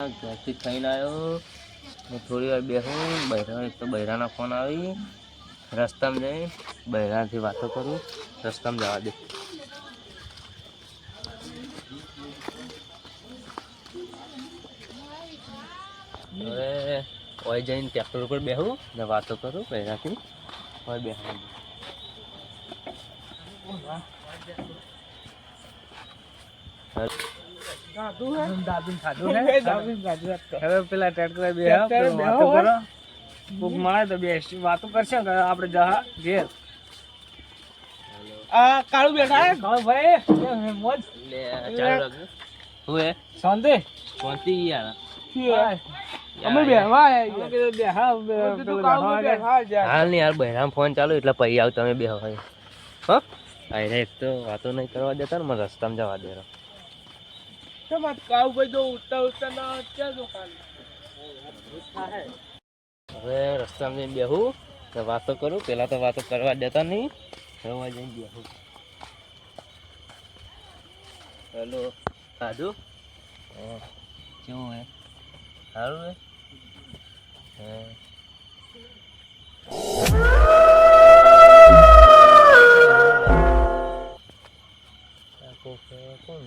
ઘરથી ખાઈને આવ્યો. હું થોડી વાર બેસું બૈરા એક તો બૈરાના ફોન આવી. રસ્તામાં જઈ બૈરાથી વાતો કરું. રસ્તામાં જવા દે. હવે ઓય જઈને ટ્રેક્ટર ઉપર બેસું ને વાતો કરું બૈરાથી. ઓય બેસવાનું હવે પેલા ટ્રેક્ટર બે વાતો કરો. કોક મળે તો બે વાતો કરશે ને આપણે જહા ઘેર. આ કાળુ બેઠા હે? કાળુ ભાઈ. મોજ. લે ચાલુ રાખજો હું હે? શાંતિ? શાંતિ યાર. અમે બેહવા અમે કીધું બેહા પેલું બેહવા ગયા. હાલ નહીં યાર બહેરામ ફોન ચાલુ એટલે પછી આવ તમે બે હોય હો? અરે એક તો વાતો નહીં કરવા દેતા ને મને રસ્તામાં જવા દે તમાર કાળુ ભાઈ તો ઉઠતા ઉઠતા ના ક્યાં દુકાન હવે રસ્તામાં જઈને બેહું, તો વાતો કરું. પેલા તો વાતો કરવા દેતા નહીં. હવે જઈને બેહું. હેલો સાધુ. કેવું હે? સારું હે? કોણ?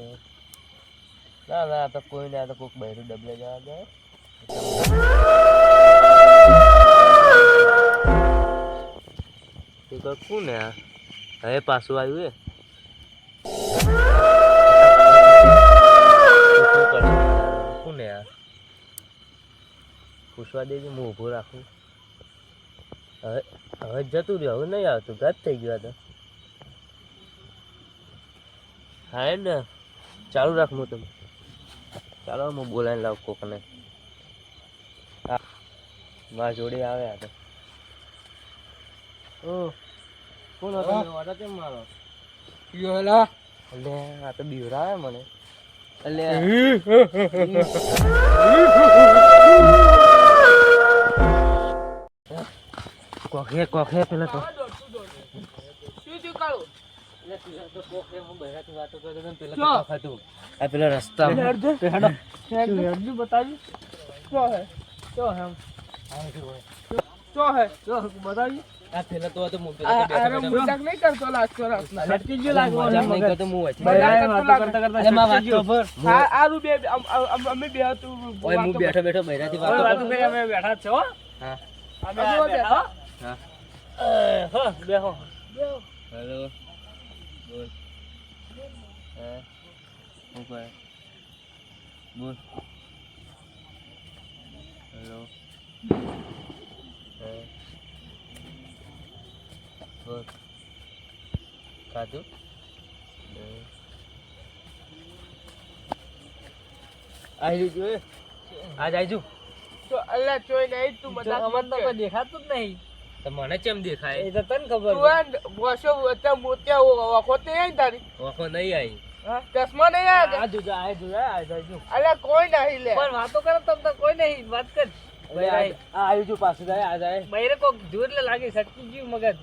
ના ના તો કોઈ ના તો કોઈક બહેરું ડબલે જવા દે. એ તો કોણ હવે પાછું આવ્યું એ. કોણ આ? પૂછવા દેજો, હું ઊભો રાખું. હવે હવે જતું રહ્યું, હવે નહીં આવતું ગત થઈ ગયું તો. હા ને. ચાલુ રાખ હું તમે ચાલો હું બોલાવીને લાવ કોકને. હા. મારા જોડે આવે આ તો. ઓ કોણ હતો. વાટા કેમ મારો? યોલા અલે આ તો બીવરાવે મને. એટલે કોખે કોખે પેલા તો. આ પેલા રસ્તા. આ પેલા તો હતો હું પેલા તો બેઠો બેઠો. લટકી ગયો લાગવાનો મજાક નહીં કરતો હું વચ્ચે. બધાએ વાતો કરતા કરતા અરે મારા લટકી વાત તો ગયો. ભર. ઓય હું બેઠો બેઠો બૈરાથી હવે વાતો વાતો કરી અમે બેઠા જ હા. અમે બેઠા. હો. હા એ, બેહો. હેલો. બોલ. હા? શું કરે બોલ. હેલો હા? બોલ. ખાધું? આવી ગયું આજ આઈજુ તો અલ્યા ચોઈ નહીં તું મજાક અમને તો. દેખાતું જ નહીં. મને કેમ દેખાય? એ તો તને ખબર તું આ વર્ષો વચ્ચે મોતિયા વખો તે આઈ તારી. ઓખો નહીં આવી ચશ્મા નહીં આયા આ જોજો આ જોજો આ જોજો અલ્યા કોઈ નહીં લે. પણ વાતો કરો તમ તો કોઈ નહીં વાત કર. આવ્યું છું પાછું જાય આ જાય. બૈરે કોક જોર એટલે લાગી સટકી ગયું મગજ.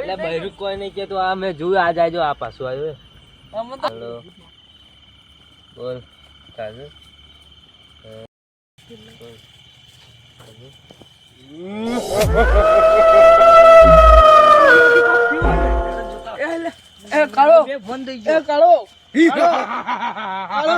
એટલે બૈરું કોઈ નહીં કેતું આ મેં જોયું આ જાય જો આ પાછું આવ્યું બોલ. કાજુ બોલ કાજુ એ કાળો. બે ફોન થઈ એ કાળો. કાળો.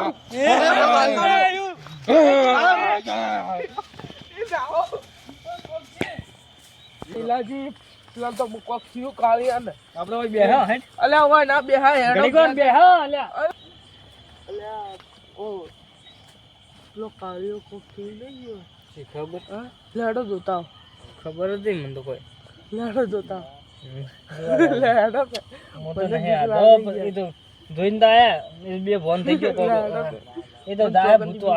લીલાજી પેલા તો કોક થયું કાળી અને. આપણે બેહા હે અલ્યા હવે ના બેહાય હેડો ઘડી કોણ બેહા અલ્યા. અલ્યા ઓ. પેલો કાળીઓ કોક થયું નહીં ગયો. ખબર? હા? લેડો જોતા ખબર જ નહીં મને તો કોઈ. લેડો જોતા કે. મને જોઈને બે ફોન થઈ ગયો એ તો મને ભૂતો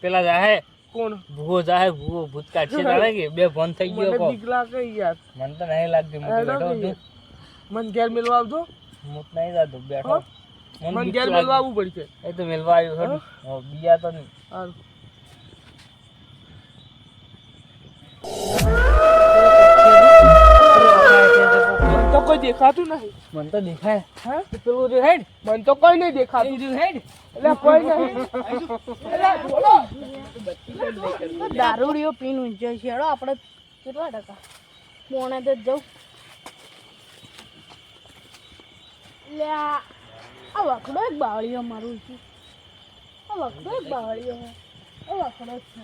પેલા જાય કોણ? ભૂવો જાય ભૂવો ભૂત કાઢશે તારે કે બે ફોન થઈ ગયો મને કોક. કઈ યાર. મને તો નહીં લાગતી લેડો બેઠો કે. છું. મને ઘેર મેળવા આવજો. હું નહીં જાતો બેઠો? મને મને ઘેર. મેળવા આવવું પડશે. એ તો મેલવા આવ્યો. હવે બીજા તો નહીં. તો કોઈ દેખાતું નહીં. મને તો દેખાય. હા? પેલું રહ્યું હેડ. મને તો કોઈ નહીં દેખાતું. રહ્યું હેડ. એટલે કોઈ નહીં. એટલે બોલો. દારૂડિયો પીન ઊંચો છે. હેડો આપણે કેટલા ટકા? પોણે તો જવું લે આ વખડો એક બાવળીઓ મારું છે. આ વખડો એક બાવળીઓ આ વખડો છે.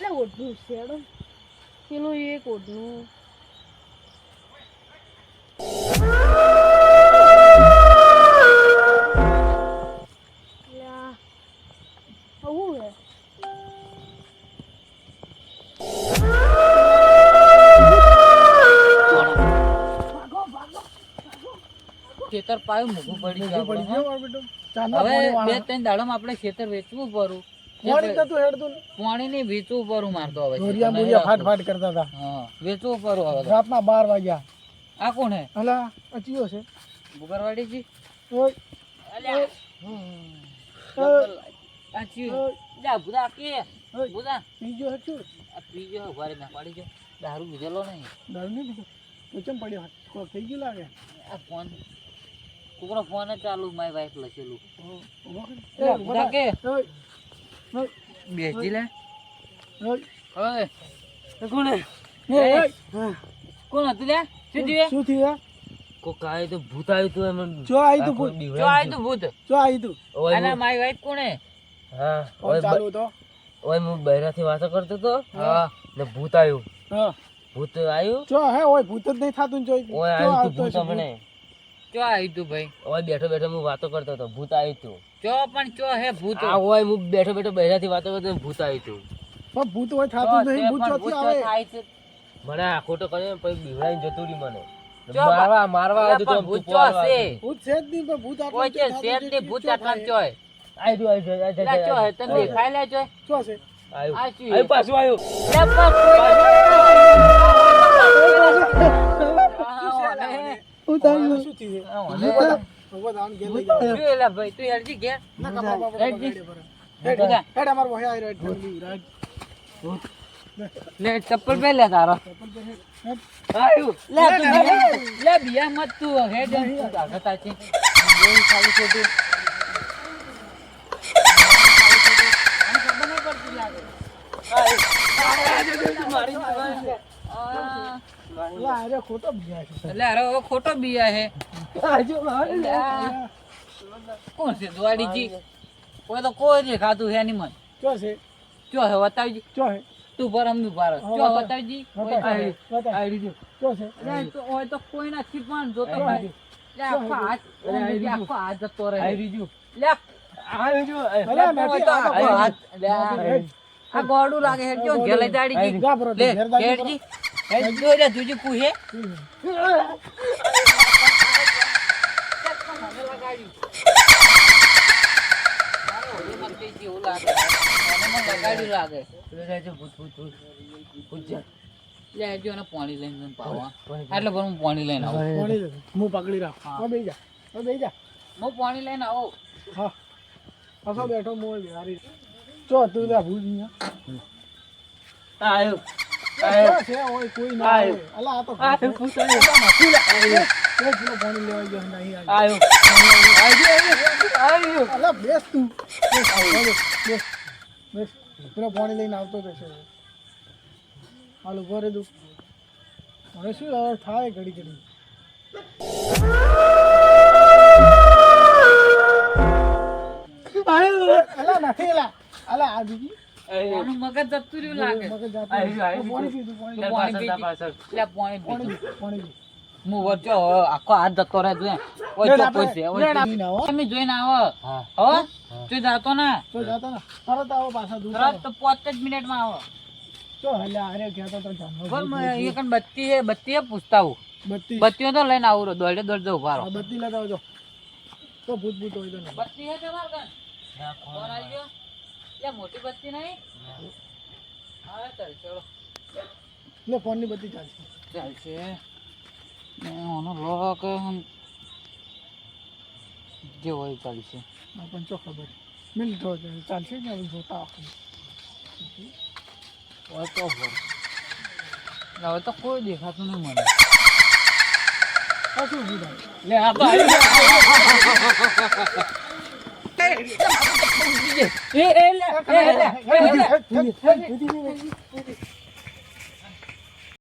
લે ઓઢનું છે હેડો. પેલું એક ઓઢનું ખેતર પાયું મોઘું પડી ગયું ગયો મારો બેટો ચાંદા હવે બે ત્રણ દાડામાં આપણે ખેતર વેચવું પડું પાણી તો તું હેડતું પાણી ની વેચવું પડું મારતો હવે ખેતર બોરિયા ફાટ ફાટ કરતા હતા. હા વેચવું પડું હવે. રાતના બાર વાગ્યા. આ કોણ હે? અલા અચિયો છે. ગુગરવાડીજી ઓય અલ્યા. ઓય, આ ચિયું. ઓય, જા, બુધા કે? બુદા છે શું? આ પીજો ઊભા ના પાડી જો દારૂ પીધેલો નહીં. દારૂ નહીં પીધો? તો ચમ પડ્યો? કો થઈ ગયું લાગે? આ ફોન. કુકરો ફોન ચાલુ માય વાઈફ લખેલું. એ, બુધા કે? ઓય, ઓય, બેસજી લે ઓય. ઓય કોણે કોણ હતું લે શું થયું? શું થયું કોક આવ્યું તો ભૂત આવ્યું તું એમ. જો આવી તું ભૂત. જો આવ્યું તું ભૂત. જો આવી તું અને મારી વાઈફ કોણે? હા. ઓય ચાલુ તો? ઓય હું બૈરાથી વાતો કરતો તો હા. ને ભૂત આવ્યું. હા. ભૂત આવ્યું? જો હે ઓય ભૂત જ નહીં થાતું જો. ઓય જો આવ્યું તું ભૂત. મને જો ચો આવ્યું તું ભાઈ. ઓય બેઠો બેઠો હું વાતો કરતો હતો. ભૂત આવ્યું તું. ચો પણ ચો હે ભૂત આ હોય હું બેઠો બેઠો બૈરાથી વાતો કરતો ભૂત આવી તું પણ ભૂત હોય થાતું નહીં ભૂત પણ ચોથી આવે મને ખોટો કર્યો ને પછી બીવડાઈને જતું રહ્યું મને મારવા મારવા અલ્યા તો ભૂત ચો છે ભૂત છે જ નહીં પણ ભૂત આટલું કોઈ છે શેઠ નથી, ભૂત આટલા ચો હે આઈ દો આઈ દો આઈ ચો હે તને દેખાય લે ચો ચો છે આયો આ ચિયું. આવ્યું પાછું આવ્યું લે પાછો શું થયું શું થયું કોઈ- ભગવાન આને ઘેર લઈ જાઓ. જો એલા ભાઈ તું હેડજી ઘેર. ના કપડા બાપડા હેડ જી. ગાડી પર. હેડ, બધા. હેડ, અમારો ભાઈ આઈ રહ્યો છે, ઢોલી, રાજ. લે ચપ્પલ પહેર લે તારો. હેડ. આવ્યું લે તું ખોટું બીયા છે. એટલે અરે ખોટો બિયા હે કોણ છે દ્વાડીજી કોઈ તો કોઈ દેખાતું હે નહીં મન ચો છે? ચો હે બતાવજી ચો હે તું પર અમનું હા, ચો છે? અરે તો હોય તો કોઈ ના પણ જોતો ભાઈ લે આખો હાથ લે હાથ જતો રહે. લે આ તો હાથ લે આ- આ લાગે હેડ જો ઘેર લઈ દાડી જી લે ઘેર દાડી હેડજી હેડ જો લે તુજી પૂહે લાગે પેલો જાય છે, ભૂત, ભૂત, ભૂત. ભૂત છે. લે પાણી લઈને એટલે પણ હું પાણી લઈને આવું હું પકડી રાખ. બે બેહી જા. બે જા. હું પાણી લઈને આવો. હા. પાછો બેઠો મોય બિહારી ચો તું ભૂલ આવ્યું. પેલો પાણી લઈને આવતો જ હશે હાલ ઊભો રે તું હવે શું હવે થાય ઘડી ઘડી અલા, નથી, અલા. અલા, આ બીજી. આવ્યું. મગજ જતું રહ્યું લાગે. મગજ જાતું આવ્યું, આવ્યું. પાણી પીધું પાણી પાણી પાછળ, પીધી. પાછળ. લે પાણી પાણી પીધું. પી, પાણી પી. હું વચ્ચે આખો હાથ જતો રહે તું ઓય લેડ ચોખ્ખો છે ઓય લેડ ચોખ્ખો. આપીને આવો. તમે જોઈને આવો. હો. તું જાતો ને? ચો જાતા ને. તરત આવો પાછા દૂર તરત તો પાંચ જ મિનિટમાં આવો. ચો હલ્યા અરે કહેતો તો બત્તી બત્તી પૂછતા હું. બત્તી. બત્તીઓ તો લઈને આવું દોડે દોડે ઊભા રહો. બત્તી લેતા આવજો તો ભૂત ભૂત હોય તો બત્તી હે તમાર કણ આવી ગયો? લે મોટી બત્તી નહીં. હા ચાલ ચલો. લે ફોનની બત્તી ચાલશે. ચાલશે. ને ઓનો લોક જે હોય ચાલશે. પણ ચો ખબર. મિનિટ જો ચાલશે ને જોતા હોય તો હોય. હવે તો કોઈ દેખાતું નહીં મને. આ શું ઊભું લે આ એ એ એ